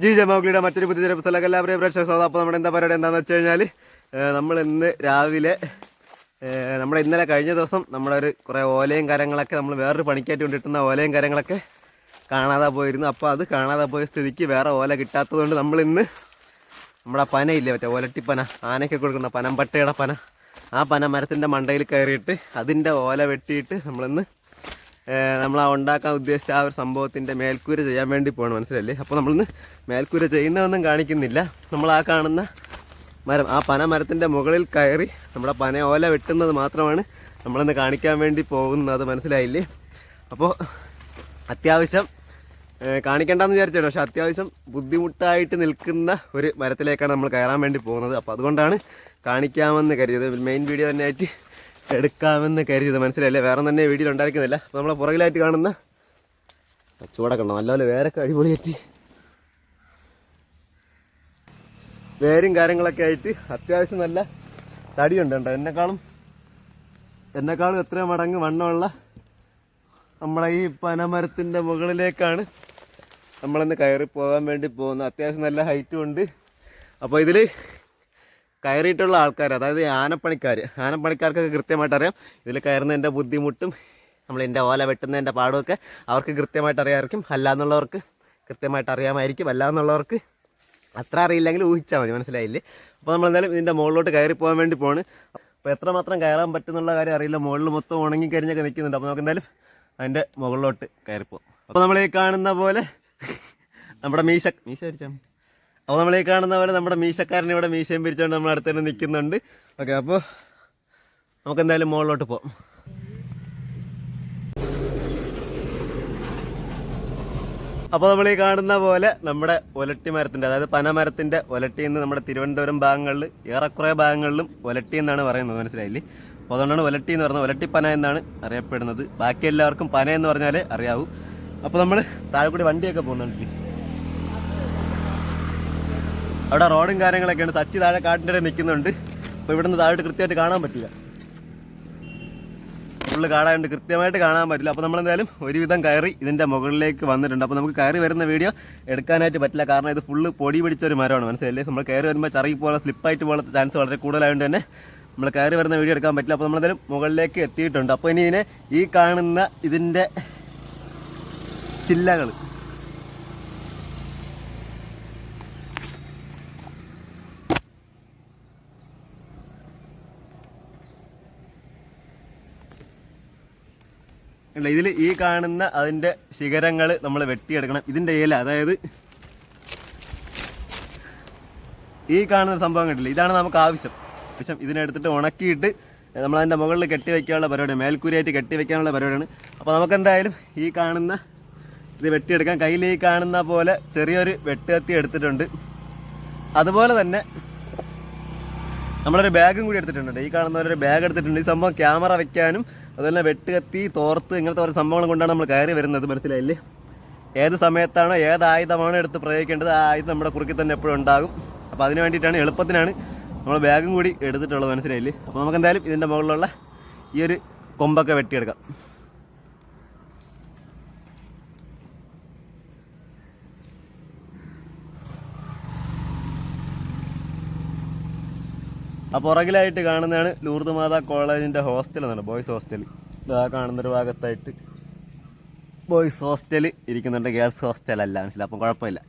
G ജമാഗ്ലിയുടെ മറ്റൊരു പുതിയ പുസ്തകം എല്ലാവരെയും പ്രേക്ഷക സ്വാഗതം അപ്പോൾ നമ്മുടെ എന്താ പരിപാടി എന്താണെന്ന് വെച്ച് കഴിഞ്ഞാൽ നമ്മൾ ഇന്ന് രാവിലെ നമ്മുടെ ഇന്നലെ കഴിഞ്ഞ ദിവസം നമ്മുടെ ഒരു കുറേ ഓലയും കാര്യങ്ങളൊക്കെ നമ്മൾ വേറൊരു പണിക്കായിട്ട് കൊണ്ടിട്ടുന്ന ഓലയും കാര്യങ്ങളൊക്കെ കാണാതെ പോയിരുന്നു. അപ്പോൾ അത് കാണാതെ പോയ സ്ഥിതിക്ക് വേറെ ഓല കിട്ടാത്തതുകൊണ്ട് നമ്മൾ ഇന്ന് നമ്മുടെ പനയില്ലേ മറ്റേ ഓലട്ടിപ്പന ആനയ്ക്ക് കൊടുക്കുന്ന പനം പനമ്പട്ടയുടെ പന. ആ പന മരത്തിന്റെ മണ്ടയിൽ കയറിയിട്ട് അതിന്റെ ഓല വെട്ടിയിട്ട് നമ്മളിന്ന് നമ്മൾ ആ ഉണ്ടാക്കാൻ ഉദ്ദേശിച്ച ആ ഒരു സംഭവത്തിന്റെ മേൽക്കൂര ചെയ്യാൻ വേണ്ടി പോകണം മനസ്സിലല്ലേ? അപ്പോൾ നമ്മളിന്ന് മേൽക്കൂര ചെയ്യുന്നതൊന്നും കാണിക്കുന്നില്ല. നമ്മൾ ആ കാണുന്ന മരം ആ പന മരത്തിന്റെ മുകളിൽ കയറി നമ്മുടെ പന ഓല വെട്ടുന്നത് മാത്രമാണ് നമ്മളിന്ന് കാണിക്കാൻ വേണ്ടി പോകുന്നത് മനസ്സിലായില്ലേ? അപ്പോൾ അത്യാവശ്യം കാണിക്കേണ്ടെന്ന് വിചാരിച്ചാണ് പക്ഷെ അത്യാവശ്യം ബുദ്ധിമുട്ടായിട്ട് നിൽക്കുന്ന ഒരു മരത്തിലേക്കാണ് നമ്മൾ കയറാൻ വേണ്ടി പോകുന്നത്. അപ്പോൾ അതുകൊണ്ടാണ് കാണിക്കാമെന്ന് കരുതിയത്. മെയിൻ വീഡിയോ തന്നെ ആയിട്ട് എടുക്കാമെന്ന് കരുതിയത്. മനസ്സിലായില്ലേ? വേറെ തന്നെ വീഡിയോ ഉണ്ടായിരിക്കുന്നില്ല. അപ്പോൾ നമ്മളെ പുറകിലായിട്ട് കാണുന്ന ചൂടൊക്കെ ഉണ്ടോ. നല്ലപോലെ വേരൊക്കെ കയറ്റി വേരും കാര്യങ്ങളൊക്കെ ആയിട്ട് അത്യാവശ്യം നല്ല തടിയുണ്ട് കേട്ടോ എന്നെക്കാളും എന്നെക്കാളും എത്രയോ മടങ്ങ് വണ്ണമുള്ള നമ്മളെ ഈ പനമരത്തിന്റെ മുകളിലേക്കാണ് നമ്മളിന്ന് കയറി പോകാൻ വേണ്ടി പോകുന്നത്. അത്യാവശ്യം നല്ല ഹൈറ്റും ഉണ്ട്. അപ്പോൾ ഇതിൽ കയറിയിട്ടുള്ള ആൾക്കാർ അതായത് ആനപ്പണിക്കാർ ആനപ്പണിക്കാർക്കൊക്കെ കൃത്യമായിട്ട് അറിയാം ഇതിൽ കയറുന്നതിന്റെ ബുദ്ധിമുട്ടും നമ്മൾ എന്റെ ഓല വെട്ടുന്നതിന്റെ പാടുമൊക്കെ അവർക്ക് കൃത്യമായിട്ട് അറിയാമായിരിക്കും അല്ലാന്നുള്ളവർക്ക് കൃത്യമായിട്ട് അറിയാമായിരിക്കും അല്ലാന്നുള്ളവർക്ക് അത്ര അറിയില്ലെങ്കിൽ ഊഹിച്ചാൽ മതി മനസ്സിലായില്ലേ? അപ്പോൾ നമ്മൾ എന്തായാലും ഇതിന്റെ മുകളിലോട്ട് കയറി പോകാൻ വേണ്ടി പോണ് അപ്പോൾ എത്രമാത്രം കയറാൻ പറ്റുന്നുള്ള കാര്യം അറിയില്ല. മുകളിൽ മൊത്തം ഉണങ്ങി കരിഞ്ഞൊക്കെ നിൽക്കുന്നുണ്ട് അപ്പോൾ നമുക്ക് എന്തായാലും അതിന്റെ മുകളിലോട്ട് കയറിപ്പോകും പോകും അപ്പോൾ നമ്മൾ ഈ കാണുന്ന പോലെ നമ്മുടെ മീശ മീശ പിരിച്ചാണ് അപ്പോൾ നമ്മൾ ഈ കാണുന്ന പോലെ നമ്മുടെ മീശക്കാരൻ ഇവിടെ മീശയും പിരിച്ചുകൊണ്ട് നമ്മൾ അടുത്ത് തന്നെ നിൽക്കുന്നുണ്ട്. ഓക്കെ അപ്പോൾ നമുക്ക് എന്തായാലും മുകളിലോട്ട് പോകാം അപ്പോൾ നമ്മൾ ഈ കാണുന്ന പോലെ നമ്മുടെ ഒലട്ടി മരത്തിന്റെ അതായത് പനമരത്തിന്റെ ഒലട്ടി എന്ന് നമ്മുടെ തിരുവനന്തപുരം ഭാഗങ്ങളിൽ ഏറെക്കുറെ ഭാഗങ്ങളിലും ഒലട്ടി എന്നാണ് പറയുന്നത് മനസ്സിലായില്ലേ? അപ്പോൾ അതുകൊണ്ടാണ് ഒലട്ടി എന്ന് പറയുന്നത്. ഒലട്ടി പന എന്നാണ് അറിയപ്പെടുന്നത്. ബാക്കി എല്ലാവർക്കും പന എന്ന് പറഞ്ഞാലേ അറിയാവൂ. അപ്പോൾ നമ്മൾ താഴെ കൂടി വണ്ടിയൊക്കെ പോകുന്നുണ്ട്. അവിടെ റോഡും കാര്യങ്ങളൊക്കെയാണ്. സച്ചി താഴെ കാട്ടിന്റെ ഇടയിൽ നിൽക്കുന്നുണ്ട്. അപ്പോൾ ഇവിടുന്ന് താഴോട്ട് കൃത്യമായിട്ട് കാണാൻ പറ്റില്ല. ഫുള്ള് കാടായതുകൊണ്ട് കൃത്യമായിട്ട് കാണാൻ പറ്റില്ല. അപ്പോൾ നമ്മളെന്തായാലും ഒരുവിധം കയറി ഇതിന്റെ മുകളിലേക്ക് വന്നിട്ടുണ്ട്. അപ്പോൾ നമുക്ക് കയറി വരുന്ന വീഡിയോ എടുക്കാനായിട്ട് പറ്റില്ല. കാരണം ഇത് ഫുള്ള് പൊടി പിടിച്ച ഒരു മരമാണ്. മനസ്സിലല്ലേ നമ്മൾ കയറി വരുമ്പോൾ ചറിയി പോലെ സ്ലിപ്പായിട്ട് പോകാനുള്ള ചാൻസ് വളരെ കൂടുതലായതുകൊണ്ട് തന്നെ നമ്മൾ കയറി വരുന്ന വീഡിയോ എടുക്കാൻ പറ്റില്ല. അപ്പോൾ നമ്മളെന്തായാലും മുകളിലേക്ക് എത്തിയിട്ടുണ്ട്. അപ്പോൾ ഇനി ഇതിനെ ഈ കാണുന്ന ഇതിന്റെ ചില്ലകൾ അല്ല ഇതിൽ ഈ കാണുന്ന അതിന്റെ ശിഖരങ്ങൾ നമ്മൾ വെട്ടിയെടുക്കണം. ഇതിന്റെ ഇല അതായത് ഈ കാണുന്ന സംഭവം കണ്ടില്ല? ഇതാണ് നമുക്ക് ആവശ്യം. ആവശ്യം. ഇതിനെടുത്തിട്ട് ഉണക്കിയിട്ട് നമ്മൾ അതിന്റെ മുകളിൽ കെട്ടി വയ്ക്കാനുള്ള പരിപാടി മേൽക്കൂരിയായിട്ട് കെട്ടി വയ്ക്കാനുള്ള പരിപാടിയാണ്. അപ്പോൾ നമുക്ക് എന്തായാലും ഈ കാണുന്ന ഇത് വെട്ടിയെടുക്കാം. കയ്യിൽ ഈ കാണുന്ന പോലെ ചെറിയൊരു വെട്ടുകത്തി എടുത്തിട്ടുണ്ട്. അതുപോലെ തന്നെ നമ്മളൊരു ബാഗും കൂടി എടുത്തിട്ടുണ്ട്. ഈ കാണുന്നവരൊരു ബാഗ് എടുത്തിട്ടുണ്ട്. ഈ സംഭവം ക്യാമറ വെക്കാനും അതുപോലെ വെട്ടുകത്തി തോർത്ത് ഇങ്ങനത്തെ ഓരോ സംഭവങ്ങൾ കൊണ്ടാണ് നമ്മൾ കയറി വരുന്നത്. മനസ്സിലായില്ലേ? ഏത് സമയത്താണോ ഏത് ആയുധമാണോ എടുത്ത് പ്രയോഗിക്കേണ്ടത് ആ ആയുധം നമ്മുടെ കുറുക്കിൽ തന്നെ എപ്പോഴും ഉണ്ടാകും. അപ്പോൾ അതിന് വേണ്ടിയിട്ടാണ് എളുപ്പത്തിനാണ് നമ്മൾ ബാഗും കൂടി എടുത്തിട്ടുള്ളത്. മനസ്സിലായില്ലേ? അപ്പോൾ നമുക്ക് എന്തായാലും ഇതിന്റെ മുകളിലുള്ള ഈ ഒരു കൊമ്പൊക്കെ വെട്ടിയെടുക്കാം. ആ പുറകിലായിട്ട് കാണുന്നതാണ് ലൂർദ് മാതാ കോളേജിന്റെ ഹോസ്റ്റൽ എന്നാണ് ബോയ്സ് ഹോസ്റ്റൽ. ഇതാ കാണുന്നൊരു ഭാഗത്തായിട്ട് ബോയ്സ് ഹോസ്റ്റൽ ഇരിക്കുന്നുണ്ട് ഗേൾസ് ഹോസ്റ്റൽ അല്ല മനസ്സിലായി? അപ്പം കുഴപ്പമില്ല.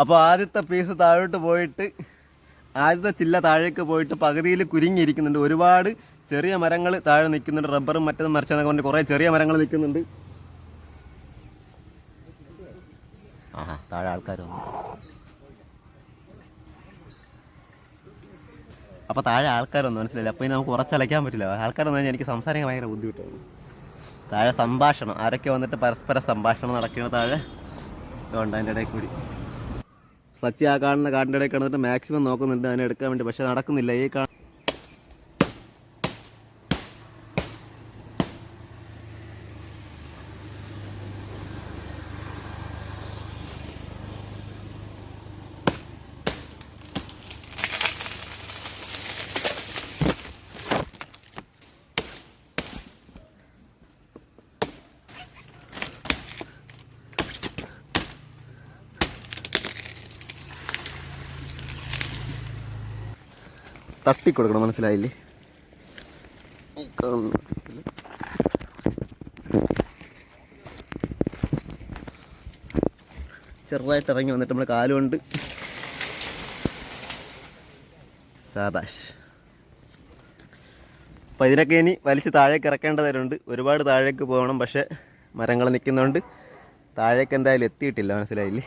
അപ്പോൾ ആദ്യത്തെ പീസ് താഴോട്ട് പോയിട്ട് ആദ്യത്തെ ചില്ല താഴേക്ക് പോയിട്ട് പകുതിയിൽ കുരുങ്ങിയിരിക്കുന്നുണ്ട്. ഒരുപാട് ചെറിയ മരങ്ങൾ താഴെ നിൽക്കുന്നുണ്ട്. റബ്ബറും മറ്റേതും മറിച്ചതെന്നൊക്കെ പറഞ്ഞിട്ട് കുറേ ചെറിയ മരങ്ങൾ നിൽക്കുന്നുണ്ട്. ആഹാ താഴെ ആൾക്കാർ അപ്പോൾ താഴെ ആൾക്കാരൊന്നും മനസ്സിലായില്ല? അപ്പോൾ ഇനി നമുക്ക് ഉറച്ചലയ്ക്കാൻ പറ്റില്ല. ആൾക്കാരൊന്നും എനിക്ക് സംസാരിക്കാൻ ഭയങ്കര ബുദ്ധിമുട്ടാണ്. താഴെ സംഭാഷണം. ആരൊക്കെ വന്നിട്ട് പരസ്പര സംഭാഷണം നടക്കുന്ന താഴെ. ഉണ്ട് അതിന്റെ ഇടയിൽ കൂടി. സച്ചി ആ കാണുന്ന ഇടയിൽ കിടന്നിട്ട് മാക്സിമം നോക്കുന്നുണ്ട്. അതിനെ എടുക്കാൻ വേണ്ടി പക്ഷെ നടക്കുന്നില്ല. ഈ കാ തട്ടി കൊടുക്കണം മനസ്സിലായില്ലേ? ചെറുതായിട്ട് ഇറങ്ങി വന്നിട്ട് നമ്മൾ കാലുകൊണ്ട് സാബാഷ് അപ്പോൾ ഇതിനൊക്കെ ഇനി വലിച്ച് താഴേക്ക് ഇറക്കേണ്ടതായിട്ടുണ്ട് ഒരുപാട് താഴേക്ക് പോകണം പക്ഷേ മരങ്ങൾ നിൽക്കുന്നതുകൊണ്ട് താഴേക്ക് എന്തായാലും എത്തിയിട്ടില്ല മനസ്സിലായില്ലേ?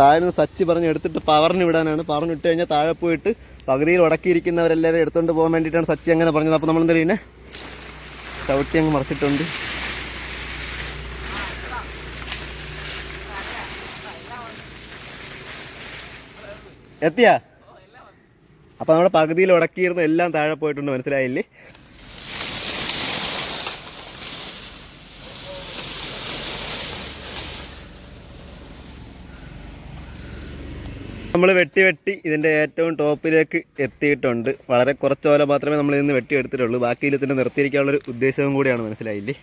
താഴെ നിന്ന് സച്ചി പറഞ്ഞ് എടുത്തിട്ട് പവറിന് വിടാനാണ്. പവറിന് ഇട്ട് കഴിഞ്ഞാൽ താഴെ പോയിട്ട് പകുതിയിൽ ഉടക്കിയിരിക്കുന്നവരെല്ലാവരും എടുത്തുകൊണ്ട് പോകാൻ വേണ്ടിയിട്ടാണ് സച്ചി അങ്ങനെ പറഞ്ഞത്. അപ്പോൾ നമ്മൾ എന്തെങ്കിലും ചവിട്ടി അങ്ങ് മറിച്ചിട്ടുണ്ട്. എത്തിയാ? അപ്പോൾ നമ്മുടെ പകുതിയിൽ ഉടക്കിയിരുന്ന എല്ലാം താഴെ പോയിട്ടുണ്ട്. മനസ്സിലായില്ലേ? നമ്മൾ വെട്ടി വെട്ടി ഇതിന്റെ ഏറ്റവും ടോപ്പിലേക്ക് എത്തിയിട്ടുണ്ട്. വളരെ കുറച്ച് മാത്രമേ നമ്മൾ ഇന്ന് വെട്ടി എടുത്തിട്ടുള്ളൂ ബാക്കി ഇതിൽ തന്നെ നിർത്തിയിരിക്കാനുള്ളൊരു ഉദ്ദേശവും കൂടിയാണ് മനസ്സിലായില്ലേ?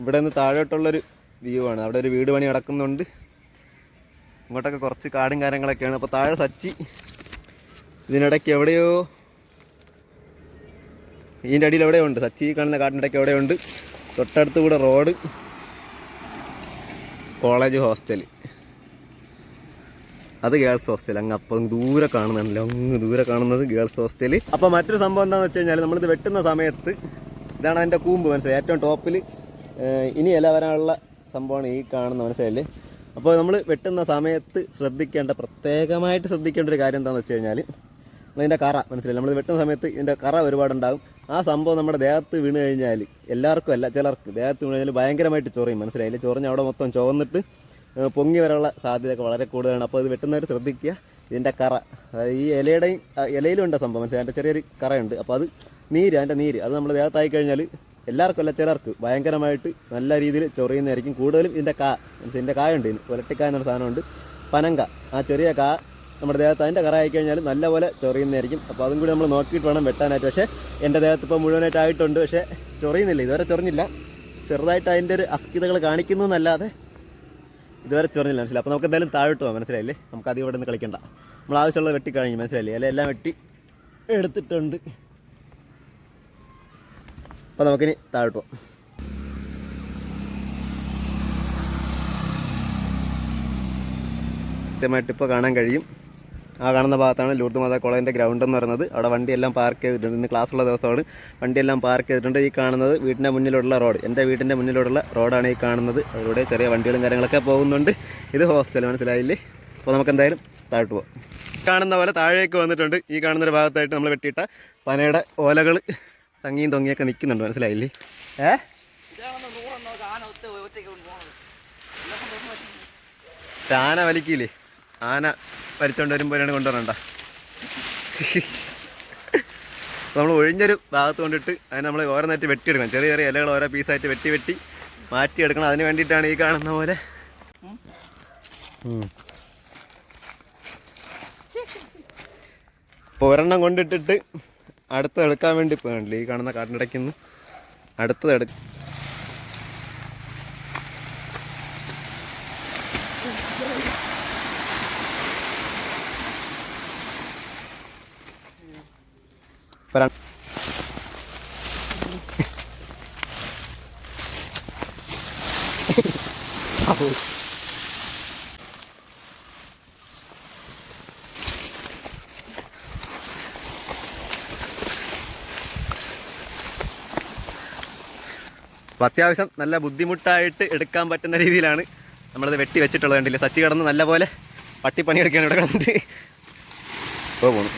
ഇവിടെ നിന്ന് താഴോട്ടുള്ളൊരു വ്യൂ ആണ്. അവിടെ ഒരു വീട് പണി നടക്കുന്നുണ്ട്. ഇങ്ങോട്ടൊക്കെ കുറച്ച് കാടും കാര്യങ്ങളൊക്കെയാണ്. അപ്പോൾ താഴെ സച്ചി ഇതിനിടയ്ക്ക് എവിടെയോ ഇതിന്റെ അടിയിൽ എവിടെയോ ഉണ്ട്? സച്ചി കാണുന്ന കാടിനിടയ്ക്ക് എവിടെയോ ഉണ്ട്. തൊട്ടടുത്ത് കൂടെ റോഡ് കോളേജ് ഹോസ്റ്റൽ. അത് ഗേൾസ് ഹോസ്റ്റൽ. അങ്ങ് അപ്പം ദൂരെ കാണുന്നുണ്ടല്ലോ. അങ്ങ് ദൂരെ കാണുന്നത് ഗേൾസ് ഹോസ്റ്റൽ. അപ്പോൾ മറ്റൊരു സംഭവം എന്താണെന്ന് വെച്ച് കഴിഞ്ഞാൽ നമ്മളിത് വെട്ടുന്ന സമയത്ത് ഇതാണ് അതിന്റെ കൂമ്പ് മനസ്സിലായി? ഏറ്റവും ടോപ്പിൽ ഇനി ഇല വരാനുള്ള സംഭവമാണ് ഈ കാണുന്ന മനസ്സിലായില്ലേ? അപ്പോൾ നമ്മൾ വെട്ടുന്ന സമയത്ത് ശ്രദ്ധിക്കേണ്ട പ്രത്യേകമായിട്ട് ശ്രദ്ധിക്കേണ്ട ഒരു കാര്യം എന്താണെന്ന് വെച്ച് കഴിഞ്ഞാൽ ഇതിന്റെ കറ മനസ്സിലായി? നമ്മൾ വെട്ടുന്ന സമയത്ത് ഇതിന്റെ കറ ഒരുപാടുണ്ടാകും. ആ സംഭവം നമ്മുടെ ദേഹത്ത് വീണ് കഴിഞ്ഞാൽ എല്ലാവർക്കും അല്ല ചിലർക്ക് ദേഹത്ത് വീണ് കഴിഞ്ഞാൽ ഭയങ്കരമായിട്ട് ചൊറിയും മനസ്സിലായില്ല ചൊറിഞ്ഞ് അവിടെ മൊത്തം ചുവന്നിട്ട് പൊങ്ങി വരാനുള്ള സാധ്യതയൊക്കെ വളരെ കൂടുതലാണ്. അപ്പോൾ ഇത് വെട്ടുന്നവർ ശ്രദ്ധിക്കുക ഇതിന്റെ കറ. അതായത് ഈ ഇലയുടെയും ഇലയിലും ഉണ്ട് സംഭവം മനസ്സിലായി? അതിന്റെ ചെറിയൊരു കറയുണ്ട്. അപ്പോൾ അത് നീര് അതിന്റെ നീര് അത് നമ്മുടെ ദേഹത്തായി കഴിഞ്ഞാൽ എല്ലാവർക്കും അല്ല ചിലർക്ക് ഭയങ്കരമായിട്ട് നല്ല രീതിയിൽ ചൊറിയുന്നതായിരിക്കും. കൂടുതലും ഇതിന്റെ കാ മനസ്സിലായി? ഇതിന്റെ കായുണ്ട് ഇതിന് പുരട്ടിക്കായ എന്നൊരു സാധനമുണ്ട്. പനങ്ക ആ ചെറിയ കാ നമ്മുടെ ദേഹത്ത് അതിന്റെ കറ ആയി കഴിഞ്ഞാൽ നല്ലപോലെ ചൊറിയുന്നതായിരിക്കും. അപ്പോൾ അതും കൂടി നമ്മൾ നോക്കിയിട്ട് വേണം വെട്ടാനായിട്ട്. പക്ഷേ എന്റെ ദേഹത്ത് ഇപ്പോൾ മുഴുവനായിട്ട് ആയിട്ടുണ്ട്. പക്ഷേ ചൊറിയുന്നില്ല. ഇതുവരെ ചൊറിഞ്ഞില്ല. ചെറുതായിട്ട് അതിന്റെ ഒരു അസ്ഥിതകൾ കാണിക്കുന്നു എന്നല്ലാതെ ഇതുവരെ ചൊറിഞ്ഞില്ല. മനസ്സിലായി? അപ്പോൾ നമുക്ക് എന്തായാലും താഴോട്ട് പോകാം. മനസ്സിലായില്ലേ? നമുക്ക് അധികം ഇവിടെ നിന്ന് കളിക്കണ്ട. നമ്മൾ ആവശ്യമുള്ളത് വെട്ടി കഴിഞ്ഞു. മനസ്സിലായില്ലേ? അല്ലെ? എല്ലാം വെട്ടി എടുത്തിട്ടുണ്ട്. അപ്പോൾ നമുക്കിനി താഴോട്ട് പോകാം. കൃത്യമായിട്ട് ഇപ്പോൾ കാണാൻ കഴിയും. ആ കാണുന്ന ഭാഗത്താണ് ലൂർദ് മാതാ കോളേജിന്റെ ഗ്രൗണ്ട് എന്ന് പറയുന്നത്. അവിടെ വണ്ടിയെല്ലാം പാർക്ക് ചെയ്തിട്ടുണ്ട്. ഇന്ന് ക്ലാസ്സുള്ള ദിവസമാണ്. വണ്ടിയെല്ലാം പാർക്ക് ചെയ്തിട്ടുണ്ട്. ഈ കാണുന്നത് വീടിന്റെ മുന്നിലുള്ള റോഡ് എന്റെ വീടിന്റെ മുന്നിലുള്ള റോഡാണ് ഈ കാണുന്നത്. അതിലൂടെ ചെറിയ വണ്ടികളും കാര്യങ്ങളൊക്കെ പോകുന്നുണ്ട്. ഇത് ഹോസ്റ്റൽ മനസ്സിലായില്ലേ? അപ്പോൾ നമുക്ക് എന്തായാലും താഴോട്ട് പോകാം കാണുന്ന പോലെ താഴേക്ക് വന്നിട്ടുണ്ട്. ഈ കാണുന്ന ഒരു ഭാഗത്തായിട്ട് നമ്മൾ വെട്ടിയിട്ട പനയുടെ ഓലകൾ തങ്ങിയും തൊങ്ങിയൊക്കെ നിൽക്കുന്നുണ്ട്. മനസ്സിലായില്ലേ? ഏ? ആന വലിക്കില്ലേ? ആന വലിച്ചോണ്ട് വരുമ്പോഴാണ് കൊണ്ടുവരണ്ട. നമ്മൾ ഒഴിഞ്ഞൊരു ഭാഗത്ത് കൊണ്ടിട്ട് അതിന് നമ്മൾ ഓരോന്നായിട്ട് വെട്ടിയെടുക്കണം. ചെറിയ ചെറിയ ഇലകൾ ഓരോ പീസായിട്ട് വെട്ടി വെട്ടി മാറ്റിയെടുക്കണം. അതിന് വേണ്ടിയിട്ടാണ് ഈ കാണുന്ന പോലെ. ഇപ്പോൾ കൊണ്ടിട്ടിട്ട് അടുത്തത് എടുക്കാൻ വേണ്ടി പോകണ്ടല്ലോ ഈ കാണുന്ന കാട്ടിനിടയ്ക്ക് നിന്ന് അടുത്തത് എടുക്കും അപ്പോൾ അത്യാവശ്യം നല്ല ബുദ്ധിമുട്ടായിട്ട് എടുക്കാൻ പറ്റുന്ന രീതിയിലാണ് നമ്മളത് വെട്ടി വെച്ചിട്ടുള്ളത് കണ്ടില്ലേ? സച്ചി കിടന്ന് നല്ലപോലെ പട്ടിപ്പണിയെടുക്കുകയാണ് ഇവിടെ കണ്ടിട്ട് ഇപ്പോൾ പോണു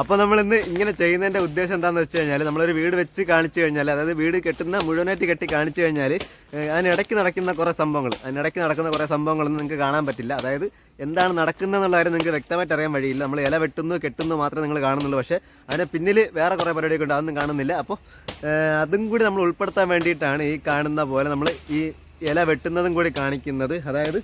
അപ്പോൾ നമ്മൾ ഇന്ന് ഇങ്ങനെ ചെയ്യുന്നതിന്റെ ഉദ്ദേശം എന്താണെന്ന് വെച്ച് കഴിഞ്ഞാൽ നമ്മളൊരു വീട് വെച്ച് കാണിച്ചു കഴിഞ്ഞാൽ അതായത് വീട് കെട്ടുന്ന മുഴുവനായിട്ട് കെട്ടി കാണിച്ചു കഴിഞ്ഞാൽ അതിനിടയ്ക്ക് നടക്കുന്ന കുറേ സംഭവങ്ങൾ അതിനിടയ്ക്ക് നടക്കുന്ന കുറേ സംഭവങ്ങളൊന്നും നിങ്ങൾക്ക് കാണാൻ പറ്റില്ല. അതായത് എന്താണ് നടക്കുന്നതെന്നുള്ള കാര്യം നിങ്ങൾക്ക് വ്യക്തമായിട്ട് അറിയാൻ വഴിയില്ല. നമ്മൾ ഇല വെട്ടുന്നു കെട്ടുന്നു മാത്രമേ നിങ്ങൾ കാണുന്നുള്ളൂ. പക്ഷേ അതിന് പിന്നിൽ വേറെ കുറേ പരിപാടിയൊക്കെ ഉണ്ട്. അതൊന്നും കാണുന്നില്ല. അപ്പോൾ അതും കൂടി നമ്മൾ ഉൾപ്പെടുത്താൻ വേണ്ടിയിട്ടാണ് ഈ കാണുന്ന പോലെ നമ്മൾ ഈ ഇല വെട്ടുന്നതും കൂടി കാണിക്കുന്നത്. അതായത്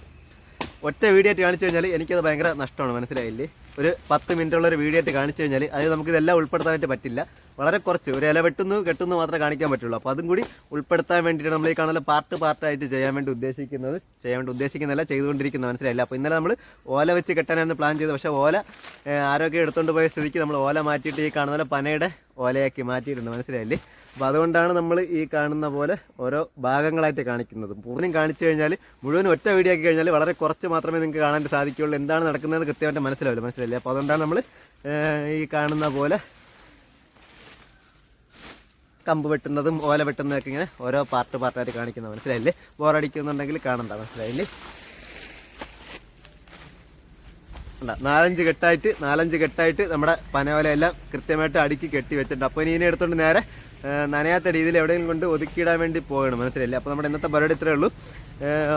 ഒറ്റ വീഡിയോ ആയിട്ട് കാണിച്ചു കഴിഞ്ഞാൽ എനിക്കത് ഭയങ്കര നഷ്ടമാണ് മനസ്സിലായില്ലേ? ഒരു പത്ത് മിനിറ്റുള്ള ഒരു വീഡിയോ ആയിട്ട് കാണിച്ചു കഴിഞ്ഞാൽ അത് നമുക്കിതെല്ലാം ഉൾപ്പെടുത്താനായിട്ട് പറ്റില്ല. വളരെ കുറച്ച് ഒരു ഇല വെട്ടുന്നു കെട്ടുന്നു മാത്രമേ കാണിക്കാൻ പറ്റുള്ളൂ. അപ്പോൾ അതും കൂടി ഉൾപ്പെടുത്താൻ വേണ്ടിയിട്ട് നമ്മൾ ഈ കാണുന്ന പാർട്ട് പാർട്ടായിട്ട് ചെയ്യാൻ വേണ്ടി ഉദ്ദേശിക്കുന്നത്. ചെയ്യാൻ വേണ്ടി ഉദ്ദേശിക്കുന്നതല്ല ചെയ്തുകൊണ്ടിരിക്കുന്നത് മനസ്സിലായില്ല? അപ്പോൾ ഇന്നലെ നമ്മൾ ഓല വെച്ച് കെട്ടാനായിരുന്നു പ്ലാൻ ചെയ്തത്. പക്ഷേ ഓല ആരോഗ്യം എടുത്തുകൊണ്ട് പോയ സ്ഥിതിക്ക് നമ്മൾ ഓല മാറ്റിയിട്ട് ഈ കാണുന്ന പനയുടെ ഓലയാക്കി മാറ്റിയിട്ടുണ്ട് മനസ്സിലായില്ലേ? അപ്പോൾ അതുകൊണ്ടാണ് നമ്മൾ ഈ കാണുന്ന പോലെ ഓരോ ഭാഗങ്ങളായിട്ട് കാണിക്കുന്നത്. പൂർണം കാണിച്ചു കഴിഞ്ഞാൽ മുഴുവൻ ഒറ്റ വീഡിയോ ആക്കി കഴിഞ്ഞാൽ വളരെ കുറച്ച് മാത്രമേ നിങ്ങൾക്ക് കാണാൻ സാധിക്കുകയുള്ളൂ. എന്താണ് നടക്കുന്നത് കൃത്യമായിട്ട് മനസ്സിലാവില്ല. മനസ്സിലായില്ല? അപ്പോൾ അതുകൊണ്ടാണ് നമ്മൾ ഈ കാണുന്ന പോലെ കമ്പ് വെട്ടുന്നതും ഓല വെട്ടുന്നതൊക്കെ ഇങ്ങനെ ഓരോ പാർട്ട് പാർട്ടായിട്ട് കാണിക്കുന്നത്. മനസ്സിലായില്ലേ? ബോറടിക്കുന്നുണ്ടെങ്കിൽ കാണണ്ട. മനസ്സിലായില്ലേ. നാലഞ്ച് കെട്ടായിട്ട് നാലഞ്ച് കെട്ടായിട്ട് നമ്മുടെ പനവലയെല്ലാം കൃത്യമായിട്ട് അടുക്കി കെട്ടി വെച്ചിട്ടുണ്ട്. അപ്പോൾ ഇനി ഇതിനെ എടുത്തുകൊണ്ട് നേരെ നനയാത്ത രീതിയിൽ എവിടെയെങ്കിലും കൊണ്ട് ഒതുക്കിയിടാൻ വേണ്ടി പോകണം. മനസ്സിലായില്ലേ? അപ്പോൾ നമ്മുടെ ഇന്നത്തെ പരിപാടി ഇത്രയേ ഉള്ളൂ.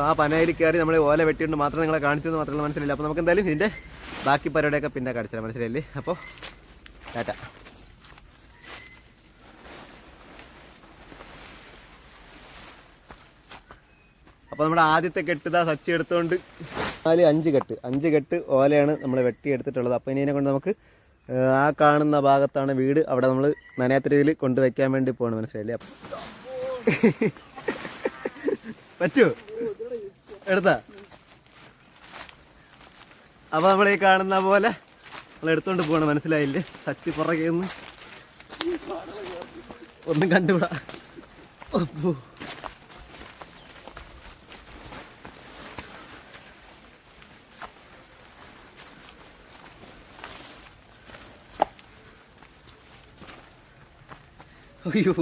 ആ പനയിൽ കയറി നമ്മൾ ഓല വെട്ടിയിട്ട് മാത്രം നിങ്ങളെ കാണിച്ചു എന്ന് മാത്രമല്ല മനസ്സിലായില്ല? അപ്പോൾ നമുക്ക് എന്തായാലും ഇതിന്റെ ബാക്കി പരിപാടിയൊക്കെ പിന്നെ കാണിച്ചു മനസ്സിലല്ലേ അപ്പോൾ ടാറ്റ. അപ്പോൾ നമ്മുടെ ആദ്യത്തെ കെട്ട് ഇതാ സച്ചി എടുത്തുകൊണ്ട് നാല് അഞ്ച് കെട്ട്. അഞ്ച് കെട്ട് ഓലയാണ് നമ്മൾ വെട്ടിയെടുത്തിട്ടുള്ളത്. അപ്പോൾ ഇനി ഇതിനെ കൊണ്ട് നമുക്ക് ആ കാണുന്ന ഭാഗത്താണ് വീട്. അവിടെ നമ്മൾ നനയാത്ത രീതിയിൽ കൊണ്ടുവയ്ക്കാൻ വേണ്ടി പോകണം മനസ്സിലായില്ലേ? പറ്റൂ? എടുത്താ? അപ്പോൾ നമ്മൾ ഈ കാണുന്ന പോലെ നമ്മൾ എടുത്തുകൊണ്ട് പോകണം മനസ്സിലായില്ലേ? തച്ചി പുറകെ ഒന്ന് ഒന്നും കണ്ടുകൂടാ അപ്പോ അയ്യോ